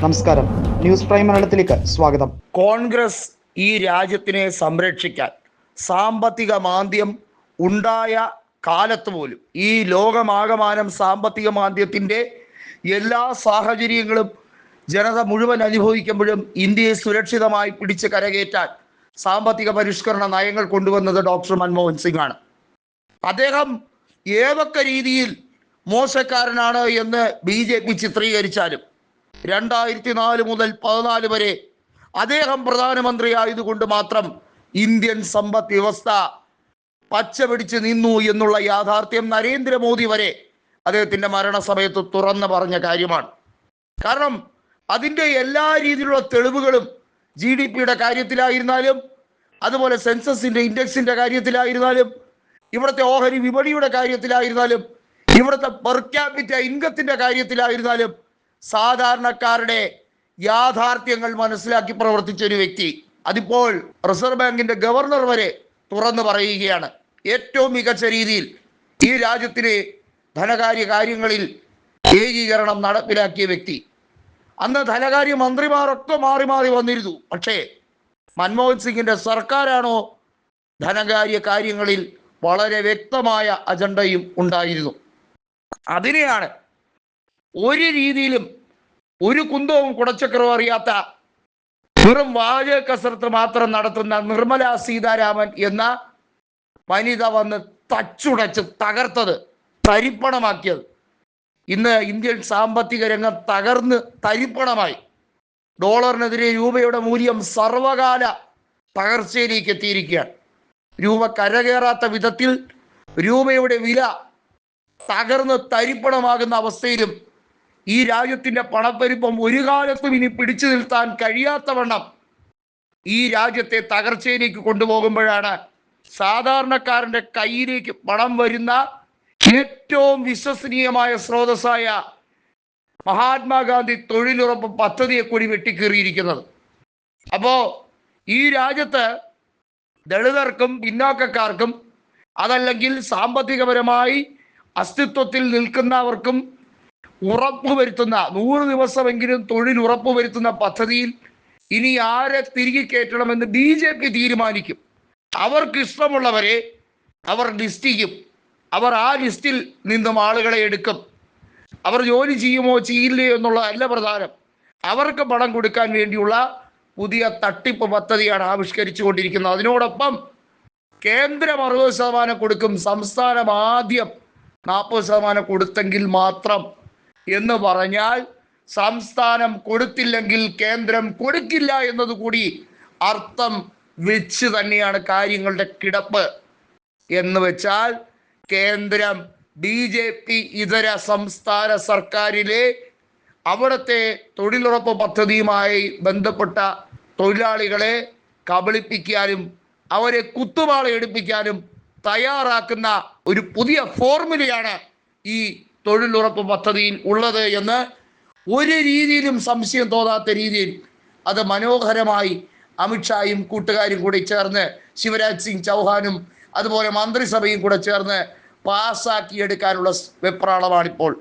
നമസ്കാരം. News prime മലയാളത്തിലേക്ക് സ്വാഗതം. കോൺഗ്രസ് ഈ രാജ്യത്തിനെ സംരക്ഷിക്കാൻ സാമ്പത്തിക മാന്ദ്യം ഉണ്ടായ കാലത്ത് പോലും ഈ ലോകമാകമാനം സാമ്പത്തിക മാന്ദ്യത്തിന്റെ എല്ലാ സാഹചര്യങ്ങളും ജനത മുഴുവൻ അനുഭവിക്കുമ്പോഴും ഇന്ത്യയെ സുരക്ഷിതമായി പിടിച്ച് കരകയറ്റാൻ സാമ്പത്തിക പരിഷ്കരണ നയങ്ങൾ കൊണ്ടുവന്നത് ഡോക്ടർ മൻമോഹൻ സിംഗ് ആണ് അദ്ദേഹം ഏതൊക്കെ രീതിയിൽ മോശക്കാരനാണ് എന്ന് ബി ജെ പി ചിത്രീകരിച്ചാലും രണ്ടായിരത്തി നാല് മുതൽ പതിനാല് വരെ അദ്ദേഹം പ്രധാനമന്ത്രി ആയതുകൊണ്ട് മാത്രം ഇന്ത്യൻ സമ്പദ് വ്യവസ്ഥ പച്ച പിടിച്ച് നിന്നു എന്നുള്ള യാഥാർത്ഥ്യം നരേന്ദ്രമോദി വരെ അദ്ദേഹത്തിന്റെ മരണസമയത്ത് തുറന്നു പറഞ്ഞ കാര്യമാണ്. കാരണം അതിന്റെ എല്ലാ രീതിയിലുള്ള തെളിവുകളും ജി ഡി പിയുടെ കാര്യത്തിലായിരുന്നാലും അതുപോലെ സെൻസസിന്റെ ഇൻഡെക്സിന്റെ കാര്യത്തിലായിരുന്നാലും ഇവിടുത്തെ ഓഹരി വിപണിയുടെ കാര്യത്തിലായിരുന്നാലും ഇവിടുത്തെ പെർ ക്യാപിറ്റ ഇൻകത്തിന്റെ കാര്യത്തിലായിരുന്നാലും സാധാരണക്കാരുടെ യാഥാർത്ഥ്യങ്ങൾ മനസ്സിലാക്കി പ്രവർത്തിച്ച ഒരു വ്യക്തി അതിപ്പോൾ റിസർവ് ബാങ്കിന്റെ ഗവർണർ വരെ തുറന്നു പറയുകയാണ്. ഏറ്റവും മികച്ച രീതിയിൽ ഈ രാജ്യത്തിലെ ധനകാര്യ കാര്യങ്ങളിൽ ഏകീകരണം നടപ്പിലാക്കിയ വ്യക്തി. അന്ന് ധനകാര്യ മന്ത്രിമാരൊക്കെ മാറി മാറി വന്നിരുന്നു. പക്ഷേ മൻമോഹൻ സിംഗിന്റെ സർക്കാരാണോ ധനകാര്യ കാര്യങ്ങളിൽ വളരെ വ്യക്തമായ അജണ്ടയും ഉണ്ടായിരുന്നു. അതിനെയാണ് ഒരു രീതിയിലും ഒരു കുന്തവും കുടച്ചക്രവും അറിയാത്ത വെറും വാചക കസരത്ത് മാത്രം നടത്തുന്ന നിർമ്മല സീതാരാമൻ എന്ന വനിത വന്ന് തച്ചുടച്ച് തകർത്തത് തരിപ്പണമാക്കിയത്. ഇന്ന് ഇന്ത്യൻ സാമ്പത്തിക രംഗം തകർന്ന് തരിപ്പണമായി. ഡോളറിനെതിരെ രൂപയുടെ മൂല്യം സർവകാല തകർച്ചയിലേക്ക് എത്തിയിരിക്കുകയാണ്. രൂപ കരകയറാത്ത വിധത്തിൽ രൂപയുടെ വില തകർന്ന് തരിപ്പണമാകുന്ന അവസ്ഥയിലും ഈ രാജ്യത്തിന്റെ പണപ്പെരുപ്പം ഒരു കാലത്തും ഇനി പിടിച്ചു നിർത്താൻ കഴിയാത്തവണ്ണം ഈ രാജ്യത്തെ തകർച്ചയിലേക്ക് കൊണ്ടുപോകുമ്പോഴാണ് സാധാരണക്കാരന്റെ കയ്യിലേക്ക് പണം വരുന്ന ഏറ്റവും വിശ്വസനീയമായ സ്രോതസ്സായ മഹാത്മാഗാന്ധി തൊഴിലുറപ്പ് പദ്ധതിയെ കൂടി വെട്ടിക്കീറിയിരിക്കുന്നത്. അപ്പോ ഈ രാജ്യത്ത് ദളിതർക്കും പിന്നോക്കക്കാർക്കും അതല്ലെങ്കിൽ സാമ്പത്തികപരമായി അസ്തിത്വത്തിൽ നിൽക്കുന്നവർക്കും ഉറപ്പുവരുത്തുന്ന നൂറ് ദിവസമെങ്കിലും തൊഴിൽ ഉറപ്പുവരുത്തുന്ന പദ്ധതിയിൽ ഇനി ആരെ തിരികെ കയറ്റണമെന്ന് ബി ജെ പി തീരുമാനിക്കും. അവർക്ക് ഇഷ്ടമുള്ളവരെ അവർ ലിസ്റ്റ് ചെയ്യും. അവർ ആ ലിസ്റ്റിൽ നിന്നും ആളുകളെ എടുക്കും. അവർ ജോലി ചെയ്യുമോ ചെയ്യില്ലയോ എന്നുള്ളതല്ല പ്രധാനം. അവർക്ക് പണം കൊടുക്കാൻ വേണ്ടിയുള്ള പുതിയ തട്ടിപ്പ് പദ്ധതിയാണ് ആവിഷ്കരിച്ചു കൊണ്ടിരിക്കുന്നത് അതിനോടൊപ്പം കേന്ദ്രം അറുപത് ശതമാനം കൊടുക്കും സംസ്ഥാനം ആദ്യം നാൽപ്പത് ശതമാനം കൊടുത്തെങ്കിൽ മാത്രം എന്ന് പറഞ്ഞാൽ സംസ്ഥാനം കൊടുത്തില്ലെങ്കിൽ കേന്ദ്രം കൊടുക്കില്ല എന്നതുകൂടി അർത്ഥം വെച്ച് തന്നെയാണ് കാര്യങ്ങളുടെ കിടപ്പ്. എന്ന് വെച്ചാൽ കേന്ദ്രം ബി ജെ പി ഇതര സംസ്ഥാന സർക്കാരിലെ അവിടുത്തെ തൊഴിലുറപ്പ് പദ്ധതിയുമായി ബന്ധപ്പെട്ട തൊഴിലാളികളെ കബളിപ്പിക്കാനും അവരെ കുത്തുവാള എടുപ്പിക്കാനും തയ്യാറാക്കുന്ന ഒരു പുതിയ ഫോർമുലയാണ് ഈ തൊഴിലുറപ്പ് പദ്ധതിയിൽ ഉള്ളത് എന്ന് ഒരു രീതിയിലും സംശയം തോന്നാത്ത രീതിയിൽ അത് മനോഹരമായി അമിത്ഷായും കൂട്ടുകാരും കൂടി ചേർന്ന് ശിവരാജ് സിംഗ് ചൗഹാനും അതുപോലെ മന്ത്രിസഭയും കൂടെ ചേർന്ന് പാസ്സാക്കിയെടുക്കാനുള്ള വെപ്രാളമാണിപ്പോൾ.